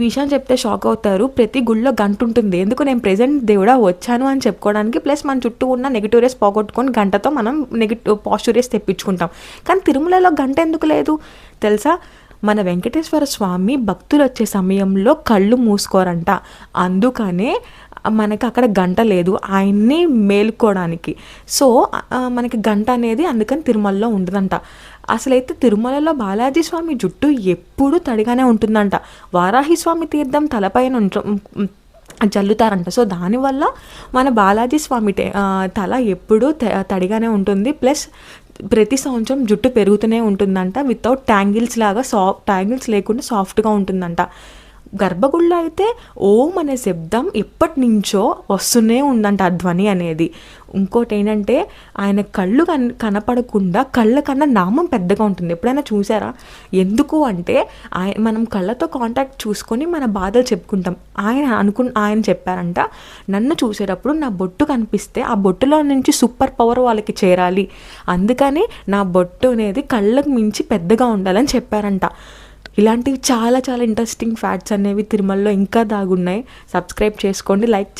విషయం చెప్తే షాక్ అవుతారు. ప్రతి గుళ్ళో గంట ఉంటుంది ఎందుకు నేను ప్రెసెంట్ దేవుడా వచ్చాను అని చెప్పుకోవడానికి ప్లస్ మన చుట్టూ ఉన్న నెగిటివ్ రేస్ పోగొట్టుకొని గంటతో మనం నెగిటివ్ పాజిటివ్ రేస్ తెప్పించుకుంటాం. కానీ తిరుమలలో గంట ఎందుకు లేదు? తెలుసా? మన వెంకటేశ్వర స్వామి భక్తులు వచ్చే సమయంలో కళ్ళు మూసుకోరంట. అందుకనే మనకి అక్కడ గంట లేదు. ఆయన్ని మేలుకోవడానికి సో మనకి గంట అనేది అందుకని తిరుమలలో ఉండదంట. అసలైతే తిరుమలలో బాలాజీ స్వామి జుట్టు ఎప్పుడూ తడిగానే ఉంటుందంట. వారాహి స్వామి తీర్థం తలపైన ఉంట- జల్లుతారంట. సో దానివల్ల మన బాలాజీ స్వామి తల ఎప్పుడూ త- తడిగానే ఉంటుంది. ప్లస్ ప్రతి సంవత్సరం జుట్టు పెరుగుతూనే ఉంటుందంట. వితౌట్ ట్యాంగిల్స్ లాగా సాఫ్ట్ ట్యాంగిల్స్ లేకుండా సాఫ్ట్గా ఉంటుందంట. గర్భగుడిలో అయితే ఓం అనే శబ్దం ఎప్పటి నుంచో వస్తూనే ఉందంట ఆ ధ్వని అనేది. ఇంకోటి ఏంటంటే ఆయన కళ్ళు కన్ కనపడకుండా కళ్ళ కన్నా నామం పెద్దగా ఉంటుంది. ఎప్పుడైనా చూసారా? ఎందుకు అంటే ఆయన మనం కళ్ళతో కాంటాక్ట్ చూసుకొని మన బాధలు చెప్పుకుంటాం. ఆయన అనుకు ఆయన చెప్పారంట నన్ను చూసేటప్పుడు నా బొట్టు కనిపిస్తే ఆ బొట్టులో నుంచి సూపర్ పవర్ వాళ్ళకి చేరాలి. అందుకని నా బొట్టు అనేది కళ్ళకు మించి పెద్దగా ఉండాలని చెప్పారంట. ఇలాంటివి చాలా చాలా ఇంట్రెస్టింగ్ ఫ్యాక్ట్స్ అనేవి తిరుమలలో ఇంకా దాగున్నాయి. సబ్స్క్రైబ్ చేసుకోండి లైక్